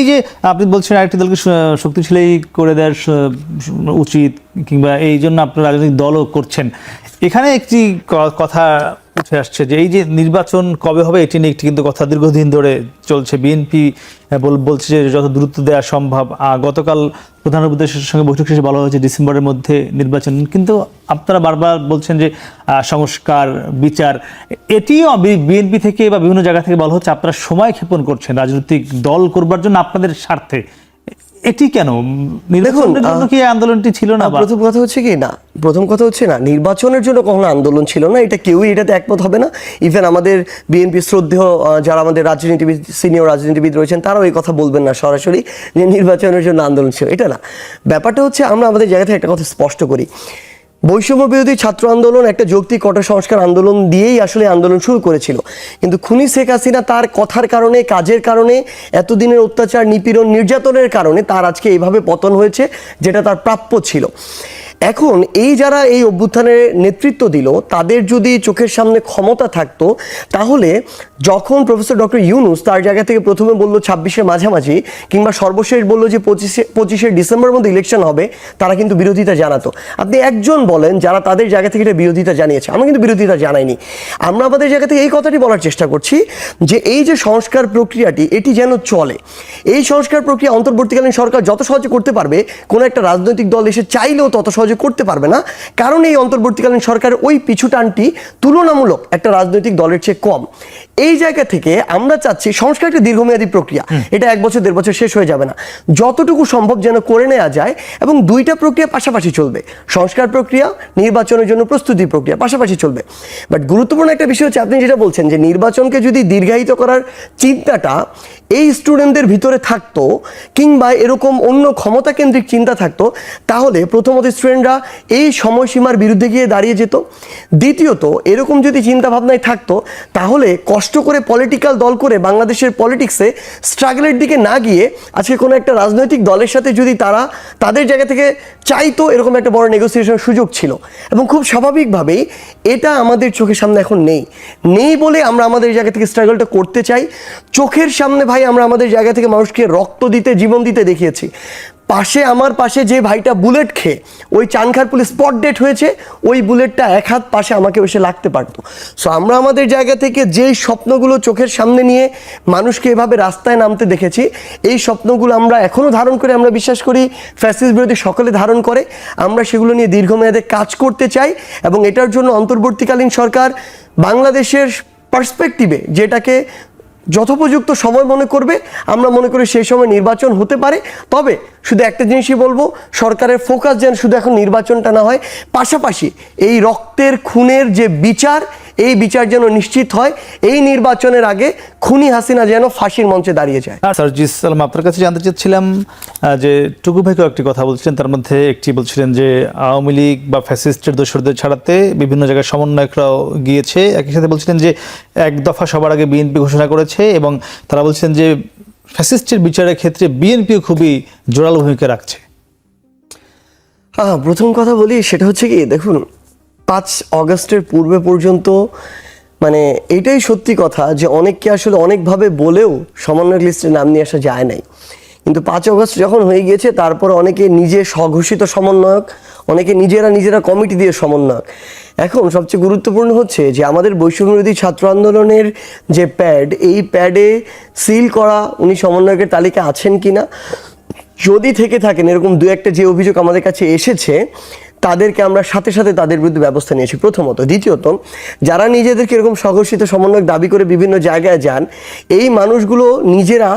এই যে আপনি বলছেন আরেকটি দলকে শক্তিশালী করে দেওয়ার উচিত কিংবা এই জন্য আপনার রাজনৈতিক দলও করছেন। এখানে একটি ক- উঠে আসছে যে এই যে নির্বাচন কবে হবে, এটি নিয়ে একটি কিন্তু কথা দীর্ঘদিন ধরে চলছে। বিএনপি বলছে যে যত দ্রুত দেওয়া সম্ভব গতকাল প্রধান উপদেশের সঙ্গে বৈঠক শেষে বলা হয়েছে ডিসেম্বরের মধ্যে নির্বাচন। কিন্তু আপনারা বারবার বলছেন যে সংস্কার, বিচার, এটিও বিএনপি থেকে বা বিভিন্ন জায়গা থেকে বলা হচ্ছে আপনারা সময় ক্ষেপণ করছেন। রাজনৈতিক দল করবার জন্য আপনাদের স্বার্থে এটি কেন? নির্বাচনের জন্য কি আন্দোলনটি ছিল না প্রথম কথা হচ্ছে কি? না প্রথম কথা হচ্ছে না নির্বাচনের জন্য কখনো আন্দোলন ছিল না এটা কেউই এটাতে একমত হবে না। ইভেন আমাদের বিএনপি শ্রদ্ধেয় যারা আমাদের রাজনীতিবিদ সিনিয়র রাজনীতিবিদ রয়েছেন তারাও এই কথা বলবেন না সরাসরি যে নির্বাচনের জন্য আন্দোলন ছিল এটা না। ব্যাপারটা হচ্ছে আমরা আমাদের জায়গা থেকে একটা কথা স্পষ্ট করি। বৈষম্য বিরোধী ছাত্র আন্দোলন একটা যৌক্তিক কঠোর সংস্কার আন্দোলন দিয়েই আসলে আন্দোলন শুরু করেছিল। কিন্তু খুনি শেখ হাসিনা তার কথার কারণে, কাজের কারণে, এতদিনের অত্যাচার, নিপীড়ন, নির্যাতনের কারণে তার আজকে এইভাবে পতন হয়েছে, যেটা তার প্রাপ্য ছিল। এখন এই যারা এই অভ্যুত্থানের নেতৃত্ব দিল, তাদের যদি চোখের সামনে ক্ষমতা থাকতো, তাহলে যখন প্রফেসর ডক্টর ইউনুস তার জায়গা থেকে প্রথমে বলল ছাব্বিশের মাঝামাঝি, কিংবা সর্বশেষ বলল যে পঁচিশে পঁচিশে ডিসেম্বরের মধ্যে ইলেকশন হবে, তারা কিন্তু বিরোধিতা জানাতো। আপনি একজন বলেন যারা তাদের জায়গা থেকে এটা বিরোধিতা জানিয়েছে আমরা কিন্তু বিরোধিতা জানাইনি। আমরা আমাদের জায়গা থেকে এই কথাটি বলার চেষ্টা করছি যে এই যে সংস্কার প্রক্রিয়াটি, এটি যেন চলে। এই সংস্কার প্রক্রিয়া অন্তর্বর্তীকালীন সরকার যত সহজে করতে পারবে, কোনো একটা রাজনৈতিক দল এসে চাইলেও তত সহজে করতে পারবে না। কারণ এই অন্তর্বর্তীকালীন সরকারের ওই পিছুটানটি তুলনামূলক একটা রাজনৈতিক দলের চেয়ে কম। এই জায়গা থেকে আমরা চাচ্ছি সংস্কার একটা দীর্ঘমেয়াদী প্রক্রিয়া। এটা এক বছর দেড় বছর শেষ হয়ে যাবে না। যতটুকু সম্ভব যেন করে নেওয়া যায় এবং দুইটা প্রক্রিয়া পাশাপাশি চলবে। সংস্কার প্রক্রিয়া নির্বাচনের জন্য প্রস্তুতি প্রক্রিয়া পাশাপাশি চলবে। বাট গুরুত্বপূর্ণ একটা বিষয় হচ্ছে আপনি যেটা বলছেন যে নির্বাচনকে যদি দীর্ঘায়িত করার চিন্তাটা এই স্টুডেন্টদের ভিতরে থাকতো কিংবা এরকম অন্য ক্ষমতা কেন্দ্রিক চিন্তা থাকতো তাহলে প্রথমত স্টুডেন্টরা এই সময়সীমার বিরুদ্ধে গিয়ে দাঁড়িয়ে যেত। দ্বিতীয়ত, এরকম যদি চিন্তা ভাবনায় থাকতো, তাহলে কষ্ট করে পলিটিক্যাল দল করে বাংলাদেশের পলিটিক্সে স্ট্রাগলের দিকে না গিয়ে আজকে কোনো একটা রাজনৈতিক দলের সাথে যদি তারা তাদের জায়গা থেকে চাইতো, এরকম একটা বড় নেগোসিয়েশনের সুযোগ ছিল। এবং খুব স্বাভাবিকভাবেই এটা আমাদের চোখের সামনে এখন নেই। নেই বলে আমরা আমাদের জায়গা থেকে স্ট্রাগলটা করতে চাই। চোখের সামনে ভাই আমরা আমাদের জায়গা থেকে মানুষকে রক্ত দিতে, জীবন দিতে দেখিয়েছি। পাশে, আমার পাশে যে ভাইটা বুলেট খেয়ে ওই চানখারপুলে স্পট ডেট হয়েছে, ওই বুলেটটা এক হাত পাশে আমাকে এসে লাগতে পারতো। সো আমরা আমাদের জায়গা থেকে যেই স্বপ্নগুলো চোখের সামনে নিয়ে মানুষকে এভাবে রাস্তায় নামতে দেখেছি, এই স্বপ্নগুলো আমরা এখনও ধারণ করে আমরা বিশ্বাস করি ফ্যাসিস বিরোধী সকলে ধারণ করে, আমরা সেগুলো নিয়ে দীর্ঘমেয়াদে কাজ করতে চাই এবং এটার জন্য অন্তর্বর্তীকালীন সরকার বাংলাদেশের পার্সপেক্টিভে যেটাকে যথোপযুক্ত সময় মনে করবে, আমরা মনে করি সেই সময় নির্বাচন হতে পারে। তবে শুধু একটা জিনিসই বলব, সরকারের ফোকাস যেন শুধু এখন নির্বাচনটা না হয়, পাশাপাশি এই রক্তের খুনের যে বিচার এই বিচার যেন নিশ্চিত হয় এই নির্বাচনের আগে খুনি হাসিনা যেন ফাঁসির মঞ্চে দাঁড়িয়ে যায়। সার্জিস সালাম আপনার কাছে জানতে চাচ্ছিলাম যে টুকু ভাইকেও একটি কথা বলছিলেন তার মধ্যে একটি বলছিলেন যে আওয়ামী লীগ বা ফ্যাসিস্টের দোসরদের ছাড়াতে বিভিন্ন জায়গায় সমন্বয়করাও গিয়েছে। একই সাথে বলছিলেন যে এক দফা সবার আগে বিএনপি ঘোষণা করেছে এবং তারা বলছেন যে ফ্যাসিস্টের বিচারের ক্ষেত্রে বিএনপিও খুবই জোরালো ভূমিকা রাখছে। হ্যাঁ প্রথম কথা বলি সেটা হচ্ছে কি দেখুন পাঁচ অগস্টের পূর্বে পর্যন্ত মানে এটাই সত্যি কথা যে অনেককে আসলে অনেকভাবে বলেও সমন্বয়ক লিস্টে নাম নিয়ে আসা যায় নাই। কিন্তু পাঁচ অগস্ট যখন হয়ে গিয়েছে, তারপর অনেকে নিজে স্বঘোষিত সমন্বয়ক, অনেকে নিজেরা নিজেরা কমিটি দিয়ে সমন্বয়ক। এখন সবচেয়ে গুরুত্বপূর্ণ হচ্ছে যে আমাদের বৈষম্যবিরোধী ছাত্র আন্দোলনের যে প্যাড, এই প্যাডে সিল করা উনি সমন্বয়কের তালিকা আছেন কিনা, যদি থেকে থাকেন, এরকম দু একটা যে অভিযোগ আমাদের কাছে এসেছে তাদেরকে আমরা সাথে সাথে তাদের বিরুদ্ধে ব্যবস্থা নিয়েছি প্রথমত। দ্বিতীয়ত, যারা নিজেদেরকে এরকম স্বঘোষিত সমন্বয়ক দাবি করে বিভিন্ন জায়গায় যান, এই মানুষগুলো নিজেরা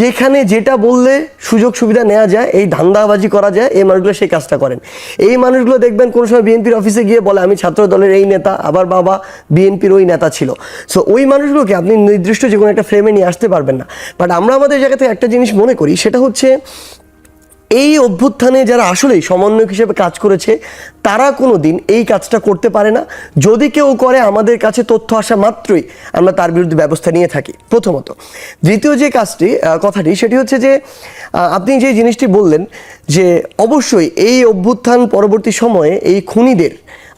যেখানে যেটা বললে সুযোগ সুবিধা নেওয়া যায়, এই ধান্দাবাজি করা যায়, এই মানুষগুলো সেই কাজটা করেন। এই মানুষগুলো দেখবেন কোনো সময় বিএনপির অফিসে গিয়ে বলে, আমি ছাত্র দলের এই নেতা, আবার বাবা বিএনপির ওই নেতা ছিল। সো ওই মানুষগুলোকে আপনি নির্দিষ্ট যে কোনো একটা ফ্রেমে নিয়ে আসতে পারবেন না। বাট আমরা আমাদের জায়গা থেকে একটা জিনিস মনে করি, সেটা হচ্ছে এই অভ্যুত্থানে যারা আসলেই সমন্বয়ক হিসেবে কাজ করেছে, তারা কোনো দিন এই কাজটা করতে পারে না। যদি কেউ করে, আমাদের কাছে তথ্য আসা মাত্রই আমরা তার বিরুদ্ধে ব্যবস্থা নিয়ে থাকি, প্রথমত। দ্বিতীয় যে কাজটি কথাটি, সেটি হচ্ছে যে আপনি যে জিনিসটি বললেন যে, অবশ্যই এই অভ্যুত্থান পরবর্তী সময়ে এই খুনিদের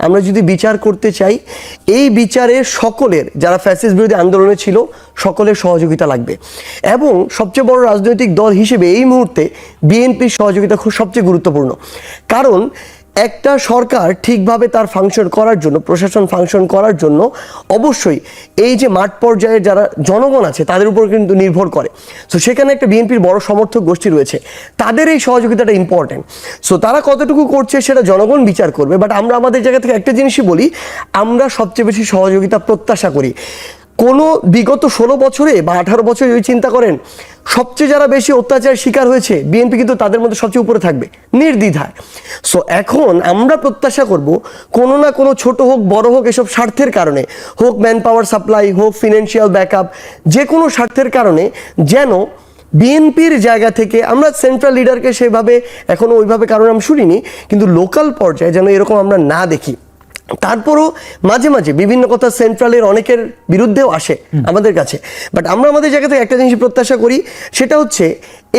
আমরা যদি বিচার করতে চাই, এই বিচারে সকলের, যারা ফ্যাসিস বিরোধী আন্দোলনে ছিল, সকলের সহযোগিতা লাগবে। এবং সবচেয়ে বড় রাজনৈতিক দল হিসেবে এই মুহূর্তে বিএনপির সহযোগিতা খুব সবচেয়ে গুরুত্বপূর্ণ। কারণ একটা সরকার ঠিকভাবে তার ফাংশন করার জন্য, প্রশাসন ফাংশন করার জন্য অবশ্যই এই যে মাঠ পর্যায়ে যারা জনগণ আছে, তাদের উপর কিন্তু নির্ভর করে। সো সেখানে একটা বিএনপির বড় সমর্থক গোষ্ঠী রয়েছে। তাদের এই সহযোগিতাটা ইম্পর্টেন্ট সো তারা কতটুকু করছে সেটা জনগণ বিচার করবে। বাট আমরা আমাদের জায়গা থেকে একটা জিনিসই বলি, আমরা সবচেয়ে বেশি সহযোগিতা প্রত্যাশা করি। কোনো বিগত ষোলো বছরে বা আঠারো বছরে যদি চিন্তা করেন, সবচেয়ে যারা বেশি অত্যাচারের শিকার হয়েছে, বিএনপি কিন্তু তাদের মধ্যে সবচেয়ে উপরে থাকবে, নির্দ্বিধায়। সো এখন আমরা প্রত্যাশা করব, কোনো না কোনো ছোট হোক, বড় হোক, এসব স্বার্থের কারণে, হোক ম্যান পাওয়ার সাপ্লাই হোক ফিনান্সিয়াল ব্যাকআপ যে কোনো স্বার্থের কারণে, যেন বিএনপির জায়গা থেকে আমরা সেন্ট্রাল লিডারকে সেভাবে এখনও ওইভাবে কারণ আমি শুনিনি, কিন্তু লোকাল পর্যায়ে যেন এরকম আমরা না দেখি। তারপরও মাঝে মাঝে বিভিন্ন কথা সেন্ট্রালের অনেকের বিরুদ্ধেও আসে আমাদের কাছে। বাট আমরা আমাদের জায়গা থেকে একটা জিনিস প্রত্যাশা করি সেটা হচ্ছে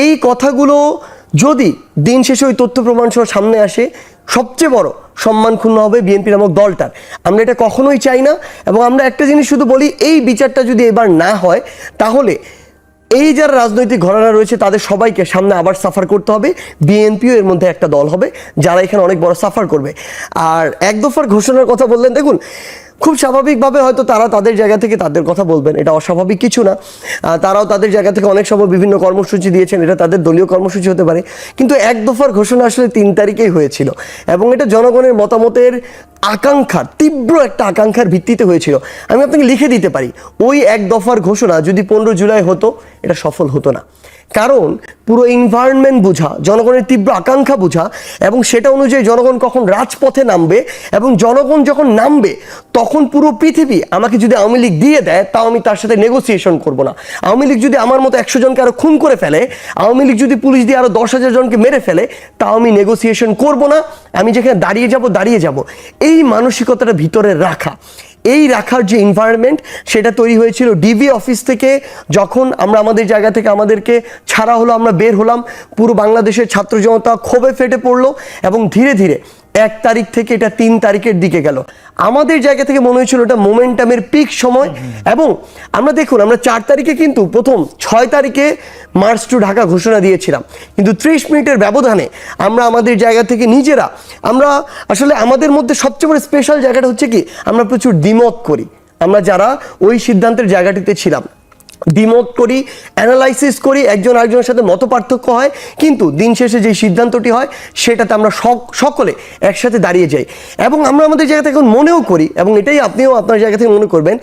এই কথাগুলো যদি দিন শেষে ওই তথ্য প্রমাণ সহ সামনে আসে সবচেয়ে বড় সম্মান ক্ষুণ্ণ হবে বিএনপি নামক দলটার। আমরা এটা কখনোই চাই না এবং আমরা একটা জিনিস শুধু বলি এই বিচারটা যদি এবার না হয় তাহলে এই যারা রাজনৈতিক ঘরানা রয়েছে, তাদের সবাইকে সামনে আবার সাফার করতে হবে। বিএনপিও এর মধ্যে একটা দল হবে, যারা এখানে অনেক বড় সাফার করবে। আর এক দফার ঘোষণার কথা বললেন, দেখুন খুব স্বাভাবিকভাবে হয়তো তারা তাদের জায়গা থেকে তাদের কথা বলবেন, এটা অস্বাভাবিক কিছু না। তারাও তাদের জায়গা থেকে অনেক সময় বিভিন্ন কর্মসূচি দিয়েছেন, এটা তাদের দলীয় কর্মসূচি হতে পারে। কিন্তু এক দফার ঘোষণা আসলে তিন তারিখেই হয়েছিল এবং এটা জনগণের মতামতের আকাঙ্ক্ষার, তীব্র একটা আকাঙ্ক্ষার ভিত্তিতে হয়েছিল। আমি আপনাকে লিখে দিতে পারি, ওই এক দফার ঘোষণা যদি পনেরো জুলাই হতো, এটা সফল হতো না। কারণ পুরো এনভায়রনমেন্ট বোঝা, জনগণের তীব্র আকাঙ্ক্ষা বোঝা এবং সেটা অনুযায়ী জনগণ কখন রাজপথে নামবে এবং জনগণ যখন নামবে, তখন পুরো পৃথিবী আমাকে যদি আওয়ামী লীগ দিয়ে দেয়, তাও আমি তার সাথে নেগোসিয়েশন করব না। আওয়ামী লীগ যদি আমার মতো একশো জনকে আরও খুন করে ফেলে, আওয়ামী লীগ যদি পুলিশ দিয়ে আরও দশ হাজার জনকে মেরে ফেলে, তাও আমি নেগোসিয়েশন করব না। আমি যেখানে দাঁড়িয়ে যাব দাঁড়িয়ে যাব। এই মানসিকতাটা ভিতরে রাখা। এই রাখার যে এনভায়রনমেন্ট সেটা তৈরি হয়েছিল ডিবি অফিস থেকে যখন আমরা আমাদের জায়গা থেকে আমাদেরকে ছাড়া হলো, আমরা বের হলাম, পুরো বাংলাদেশের ছাত্র জনতা ক্ষোভে ফেটে পড়ল এবং ধীরে ধীরে এক তারিখ থেকে এটা তিন তারিখের দিকে গেল। আমাদের জায়গা থেকে মনে হয়েছিল এটা মোমেন্টামের পিক সময় এবং আমরা দেখুন, আমরা চার তারিখে কিন্তু প্রথম ছয় তারিখে মার্চ টু ঢাকা ঘোষণা দিয়েছিলাম। কিন্তু ত্রিশ মিনিটের ব্যবধানে আমরা আমাদের জায়গা থেকে নিজেরা, আমরা আসলে আমাদের মধ্যে সবচেয়ে বড় স্পেশাল জায়গাটা হচ্ছে কি, আমরা প্রচুর দ্বিমত করি। আমরা যারা ওই সিদ্ধান্তের জায়গাটিতে ছিলাম। দ্বিমত করি অ্যানালাইসিস করি একজন আরেকজনের সাথে মত পার্থক্য হয় কিন্তু দিন শেষে যে সিদ্ধান্তটি হয় সেটাতে আমরা সক- সকলে একসাথে দাঁড়িয়ে যাই। এবং আমরা আমাদের জায়গা থেকে এখন মনেও করি এবং এটাই আপনিও আপনার জায়গা থেকে মনে করবেন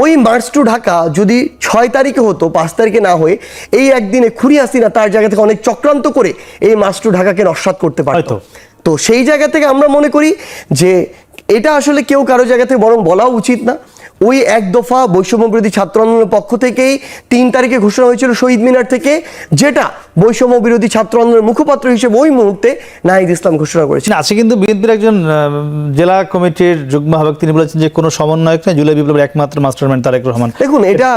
ওই মার্চ টু ঢাকা যদি ছয় তারিখে হতো পাঁচ তারিখে না হয়ে এই একদিনে খুরি হাসিনা তার জায়গা থেকে অনেক চক্রান্ত করে এই মার্চ টু ঢাকাকে নস্বাত করতে পারতো। তো সেই জায়গা থেকে আমরা মনে করি যে এটা আসলে কেউ কারও জায়গা থেকে বরং বলাও উচিত না। ওই এক দফা বৈষম্য বিরোধী ছাত্র আন্দোলনের পক্ষ থেকেই তিন তারিখে ঘোষণা হয়েছিল শহীদ মিনার থেকে যেটা বৈষম্য বিরোধী ছাত্র আন্দোলনের মুখপাত্র হিসেবে ওই মুহূর্তে নাহিদ ইসলাম ঘোষণা করেছিল। আছে কিন্তু বিএনপির একজন জেলা কমিটির যুগ্ম আহ্বায়ক তিনি বলেছেন যে কোনো সমন্বয়ক না জুলাই বিপ্লবের একমাত্র মাস্টারমাইন্ড তারেক রহমান। দেখুন এটা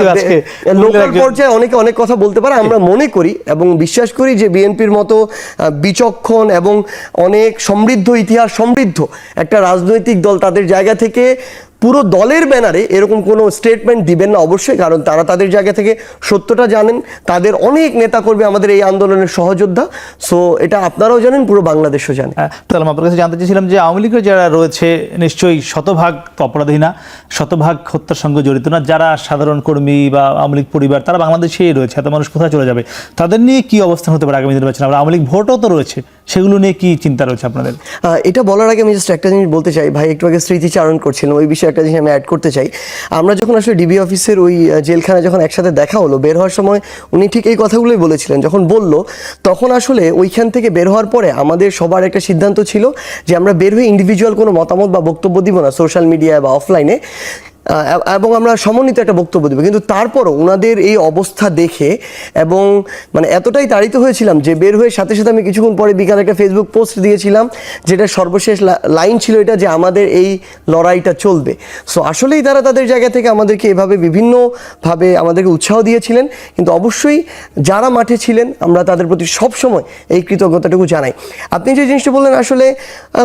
লোকাল পর্যায়ে অনেকে অনেক কথা বলতে পারে আমরা মনে করি এবং বিশ্বাস করি যে বিএনপির মতো বিচক্ষণ এবং অনেক সমৃদ্ধ ইতিহাস সমৃদ্ধ একটা রাজনৈতিক দল তাদের জায়গা থেকে পুরো দলের ব্যানারে এরকম কোনো স্টেটমেন্ট দিবেন না অবশ্যই কারণ তারা তাদের জায়গা থেকে সত্যটা জানেন। তাদের অনেক নেতাকর্মী আমাদের এই আন্দোলনের সহযোদ্ধা। সো এটা আপনারাও জানেন পুরো বাংলাদেশও জানে। হ্যাঁ, তাহলে আপনার কাছে জানতে চেয়েছিলাম যে আওয়ামী লীগের যারা রয়েছে নিশ্চয়ই শতভাগ অপরাধী না শতভাগ হত্যার সঙ্গে জড়িত না। যারা সাধারণ কর্মী বা আওয়ামী লীগ পরিবার তারা বাংলাদেশেই রয়েছে এত মানুষ কোথায় চলে যাবে? তাদের নিয়ে কি অবস্থান হতে পারে আগামী নির্বাচনে? আবার আওয়ামী লীগ ভোটও তো রয়েছে। সেগুলো নিয়ে কি চিন্তা রয়েছে আপনাদের? এটা বলার আগে আমি জাস্ট একটা জিনিস বলতে চাই। ভাই, একটু আগে স্মৃতিচারণ করছিলাম, ওই বিষয়ে একটা জিনিস আমি অ্যাড করতে চাই। আমরা যখন আসলে ডিবি অফিসের ওই জেলখানায় যখন একসাথে দেখা হলো, বের হওয়ার সময় উনি ঠিক এই কথাগুলোই বলেছিলেন। যখন বলল, তখন আসলে ওইখান থেকে বের হওয়ার পরে আমাদের সবার একটা সিদ্ধান্ত ছিল যে আমরা বের হয়ে ইন্ডিভিজুয়াল কোনো মতামত বা বক্তব্য দিব না সোশ্যাল মিডিয়ায় বা অফলাইনে এবং আমরা সমন্বিত একটা বক্তব্য দেবো। কিন্তু তারপরও ওনাদের এই অবস্থা দেখে এবং মানে এতটাই তাড়িত হয়েছিলাম যে বের হয়ে সাথে সাথে আমি কিছুক্ষণ পরে বিকালে একটা ফেসবুক পোস্ট দিয়েছিলাম, যেটা সর্বশেষ লাইন ছিল এটা যে আমাদের এই লড়াইটা চলবে। সো আসলেই তারা তাদের জায়গা থেকে আমাদেরকে এভাবে বিভিন্নভাবে আমাদেরকে উৎসাহ দিয়েছিলেন। কিন্তু অবশ্যই যারা মাঠে ছিলেন, আমরা তাদের প্রতি সবসময় এই কৃতজ্ঞতাটুকু জানাই। আপনি যে জিনিসটা বললেন, আসলে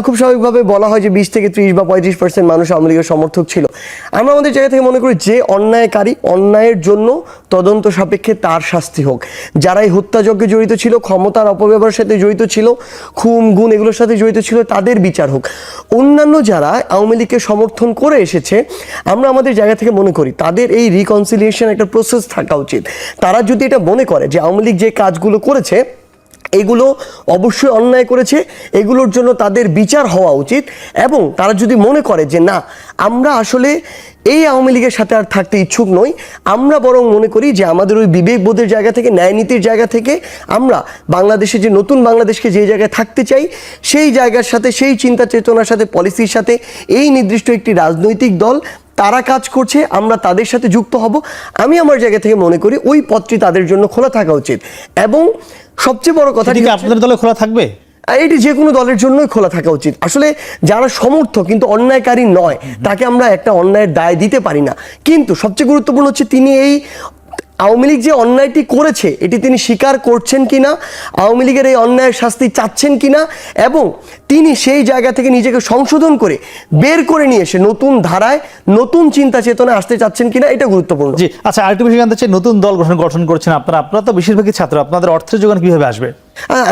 খুব স্বাভাবিকভাবে বলা হয় যে বিশ থেকে ত্রিশ বা পঁয়ত্রিশ পার্সেন্ট মানুষ আওয়ামী লীগের সমর্থক ছিল। আমরা আমাদের জায়গা থেকে মনে করি যে অন্যায়কারী অন্যায়ের জন্য তদন্ত সাপেক্ষে তার শাস্তি হোক। যারা এই হত্যাযজ্ঞে জড়িত ছিল, ক্ষমতার অপব্যবহারের সাথে জড়িত ছিল, খুন, গুণ এগুলোর সাথে জড়িত ছিল, তাদের বিচার হোক। অন্যান্য যারা আওয়ামী লীগকে সমর্থন করে এসেছে, আমরা আমাদের জায়গা থেকে মনে করি তাদের এই রিকনসিলিয়েশন একটা প্রসেস থাকা উচিত। তারা যদি এটা মনে করে যে আওয়ামী লীগ যে কাজগুলো করেছে এগুলো অবশ্যই অন্যায় করেছে, এগুলোর জন্য তাদের বিচার হওয়া উচিত এবং তারা যদি মনে করে যে না, আমরা আসলে এই আওয়ামী লীগের সাথে আর থাকতে ইচ্ছুক নই, আমরা বরং মনে করি যে আমাদের ওই বিবেকবোধের জায়গা থেকে ন্যায় নীতির জায়গা থেকে আমরা বাংলাদেশে যে নতুন বাংলাদেশকে যে জায়গায় থাকতে চাই, সেই জায়গার সাথে, সেই চিন্তা চেতনার সাথে পলিসির সাথে এই নির্দিষ্ট একটি রাজনৈতিক দল তারা কাজ করছে আমরা তাদের সাথে যুক্ত হব। আমি আমার জায়গা থেকে মনে করি ওই পথটি তাদের জন্য খোলা থাকা উচিত। এবং সবচেয়ে বড় কথা আপনাদের দলে খোলা থাকবে? এটি যে কোনো দলের জন্যই খোলা থাকা উচিত। আসলে যারা সমর্থ কিন্তু অন্যায়কারী নয় তাকে আমরা একটা অন্যায়ের দায় দিতে পারি না। কিন্তু সবচেয়ে গুরুত্বপূর্ণ হচ্ছে তিনি এই আওয়ামী লীগ যে অন্যায়টি করেছে, এটি তিনি স্বীকার করছেন কি না আওয়ামী লীগের এই অন্যায়ের শাস্তি চাচ্ছেন কি না এবং তিনি সেই জায়গা থেকে নিজেকে সংশোধন করে বের করে নিয়ে এসে নতুন ধারায় নতুন চিন্তা চেতনা আসতে চাচ্ছেন কিনা, এটা গুরুত্বপূর্ণ। জি আচ্ছা আরেকটু বিষয় জানতে চাই, নতুন দল গঠন গঠন করছেন আপনারা আপনারা তো বেশিরভাগই ছাত্র, আপনাদের অর্থের যোগান কীভাবে আসবে?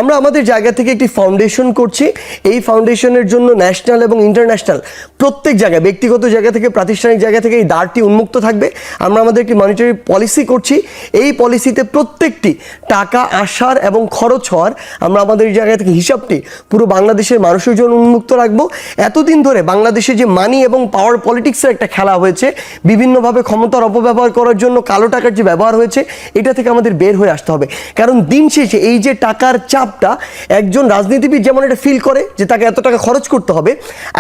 আমরা আমাদের জায়গা থেকে একটি ফাউন্ডেশন করছি। এই ফাউন্ডেশনের জন্য ন্যাশনাল এবং ইন্টারন্যাশনাল প্রত্যেক জায়গায়, ব্যক্তিগত জায়গা থেকে, প্রাতিষ্ঠানিক জায়গা থেকে এই দ্বারটি উন্মুক্ত থাকবে। আমরা আমাদের একটি মনিটারি পলিসি করছি। এই পলিসিতে প্রত্যেকটি টাকা আসার এবং খরচ হওয়ার আমরা আমাদের এই জায়গা থেকে হিসাবটি পুরো বাংলাদেশের মানুষের জন্য উন্মুক্ত রাখব। এতদিন ধরে বাংলাদেশে যে মানি এবং পাওয়ার পলিটিক্সের একটা খেলা হয়েছে, বিভিন্নভাবে ক্ষমতার অপব্যবহার করার জন্য কালো টাকার যে ব্যবহার হয়েছে, এটা থেকে আমাদের বের হয়ে আসতে হবে। কারণ দিন শেষে এই যে টাকার চাপটা একজন রাজনীতিবিদ যেমন এটা ফিল করে যে তাকে এত টাকা খরচ করতে হবে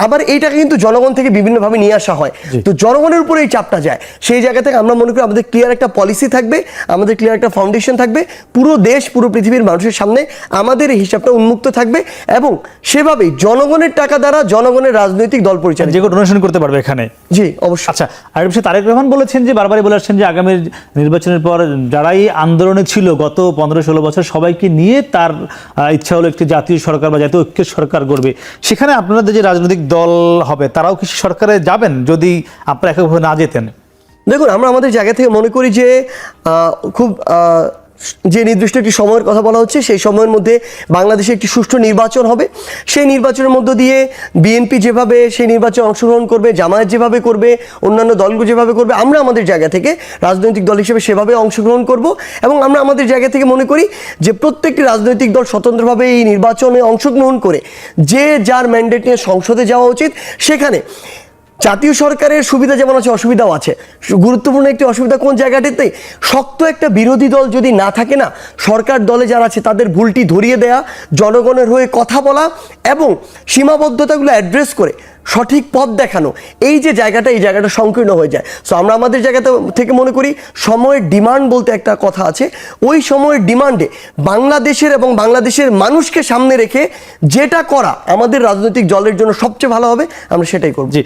আবার এই টাকা কিন্তু জনগণ থেকে বিভিন্নভাবে নিয়ে আসা হয়। তো জনগণের উপরে এই চাপটা যায়। সেই জায়গা থেকে আমরা মনে করি আমাদের ক্লিয়ার একটা পলিসি থাকবে আমাদের ক্লিয়ার একটা ফাউন্ডেশন থাকবে পুরো দেশ পুরো পৃথিবীর মানুষের সামনে আমাদের এই হিসাবটা উন্মুক্ত থাকবে এবং সেভাবেই জনগণের টাকা দ্বারা জনগণের রাজনৈতিক দল পরিচালিত। যে কেউ ডোনেশন করতে পারবে এখানে। জি অবশ্যই। আচ্ছা আর বিষয়ে তারেক রহমান বলেছেন যে বারবারই বলে আসছেন যে আগামী নির্বাচনের পর যারাই আন্দোলনে ছিল গত পনেরো ষোলো বছর সবাইকে নিয়ে তার আহ, ইচ্ছা হলো একটি জাতীয় সরকার বা জাতীয় ঐক্যের সরকার গড়বে। সেখানে আপনাদের যে রাজনৈতিক দল হবে তারাও কি সরকারে যাবেন যদি আপনারা এককভাবে না যেতেন? দেখুন আমরা আমাদের জায়গা থেকে মনে করি যে খুব যে নির্দিষ্ট একটি সময়ের কথা বলা হচ্ছে, সেই সময়ের মধ্যে বাংলাদেশে একটি সুষ্ঠু নির্বাচন হবে। সেই নির্বাচনের মধ্য দিয়ে বিএনপি যেভাবে সেই নির্বাচনে অংশগ্রহণ করবে, জামায়াত যেভাবে করবে, অন্যান্য দলগুলো যেভাবে করবে, আমরা আমাদের জায়গা থেকে রাজনৈতিক দল হিসেবে সেভাবে অংশগ্রহণ করব এবং আমরা আমাদের জায়গা থেকে মনে করি যে প্রত্যেকটি রাজনৈতিক দল স্বতন্ত্রভাবে এই নির্বাচনে অংশগ্রহণ করে, যে যার ম্যান্ডেট নিয়ে সংসদে যাওয়া উচিত, সেখানে জাতীয় সরকারের সুবিধা যেমন আছে, অসুবিধাও আছে। গুরুত্বপূর্ণ একটি অসুবিধা কোন জায়গাটিতে? শক্ত একটা বিরোধী দল যদি না থাকে না, সরকার দলে যারা আছে, তাদের ভুলটি ধরিয়ে দেয়া, জনগণের হয়ে কথা বলা এবং সীমাবদ্ধতাগুলো অ্যাড্রেস করে সঠিক পথ দেখানো। এই যে জায়গাটা এই জায়গাটা সংকীর্ণ হয়ে যায়। সো আমরা আমাদের জায়গাতে থেকে মনে করি সময়ের ডিমান্ড বলতে একটা কথা আছে। ওই সময়ের ডিমান্ডে বাংলাদেশের এবং বাংলাদেশের মানুষকে সামনে রেখে যেটা করা আমাদের রাজনৈতিক দলের জন্য সবচেয়ে ভালো হবে আমরা সেটাই করব। জি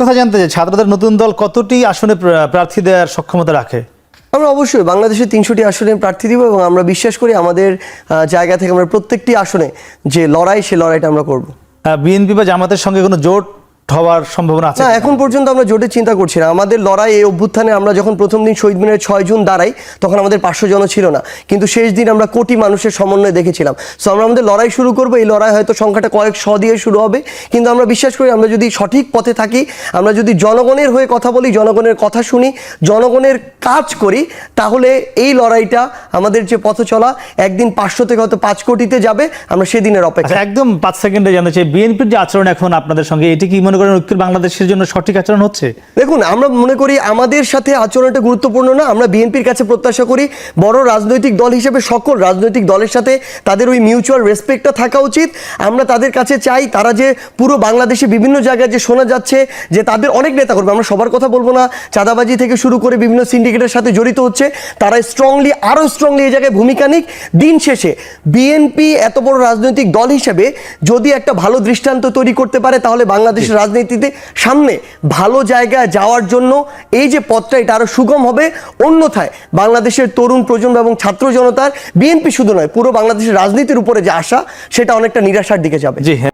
কথা জানতে চাই ছাত্রদের নতুন দল কতটি আসনে প্রার্থী দেওয়ার সক্ষমতা রাখে? আমরা অবশ্যই বাংলাদেশের তিনশোটি আসনে প্রার্থী দিব এবং আমরা বিশ্বাস করি আমাদের জায়গা থেকে আমরা প্রত্যেকটি আসনে যে লড়াই সে লড়াইটা আমরা করব। বিএনপি বা জামাতের সঙ্গে কোনো জোট হওয়ার সম্ভাবনা আছে না এখন পর্যন্ত আমরা জোটে চিন্তা করছি না। আমাদের লড়াই এই অভ্যুত্থানে আমরা যখন প্রথম দিন শহীদ মিনারে ছয় জুন দাঁড়াই তখন আমাদের পাঁচশো জন ছিল না। কিন্তু শেষ দিন আমরা কোটি মানুষের সমন্বয় দেখেছিলাম। সো আমরা আমাদের লড়াই শুরু করব এই লড়াই হয়তো সংখ্যাটা কয়েক শ দিয়ে শুরু হবে। কিন্তু আমরা বিশ্বাস করি আমরা যদি সঠিক পথে থাকি আমরা যদি জনগণের হয়ে কথা বলি জনগণের কথা শুনি জনগণের কাজ করি তাহলে এই লড়াইটা আমাদের যে পথ চলা একদিন পাঁচশো থেকে হয়তো পাঁচ কোটিতে যাবে আমরা সেদিনের অপেক্ষা আচ্ছা একদম পাঁচ সেকেন্ডে জানতে চাই বিএনপির যে আচরণ এখন আপনাদের সঙ্গে এটি কি মনে মনে করেন ঐক্যের বাংলাদেশের জন্য সঠিক আচরণ হচ্ছে? দেখুন, আমরা মনে করি আমাদের সাথে আচরণটা গুরুত্বপূর্ণ না। আমরা বিএনপির কাছে প্রত্যাশা করি বড় রাজনৈতিক দল হিসেবে সকল রাজনৈতিক দলের সাথে তাদের ওই মিউচুয়াল রেসপেক্টটা থাকা উচিত। আমরা তাদের কাছে চাই তারা যে পুরো বাংলাদেশে বিভিন্ন জায়গায় যে শোনা যাচ্ছে যে তাদের অনেক নেতা করবে আমরা সবার কথা বলব না, চাঁদাবাজি থেকে শুরু করে বিভিন্ন সিন্ডিকেটের সাথে জড়িত হচ্ছে। তারা স্ট্রংলি আরও স্ট্রংলি এই জায়গায় ভূমিকা নিক। দিন শেষে বিএনপি এত বড় রাজনৈতিক দল হিসেবে যদি একটা ভালো দৃষ্টান্ত তৈরি করতে পারে, তাহলে বাংলাদেশের রাজনীতিতে সামনে ভালো জায়গায় যাওয়ার জন্য এই যে পথটা, এটা আরও সুগম হবে। অন্যথায় বাংলাদেশের তরুণ প্রজন্ম এবং ছাত্র জনতার, বিএনপি শুধু নয়, পুরো বাংলাদেশের রাজনীতির উপরে যে আশা, সেটা অনেকটা নিরাশার দিকে যাবে। জি হ্যাঁ।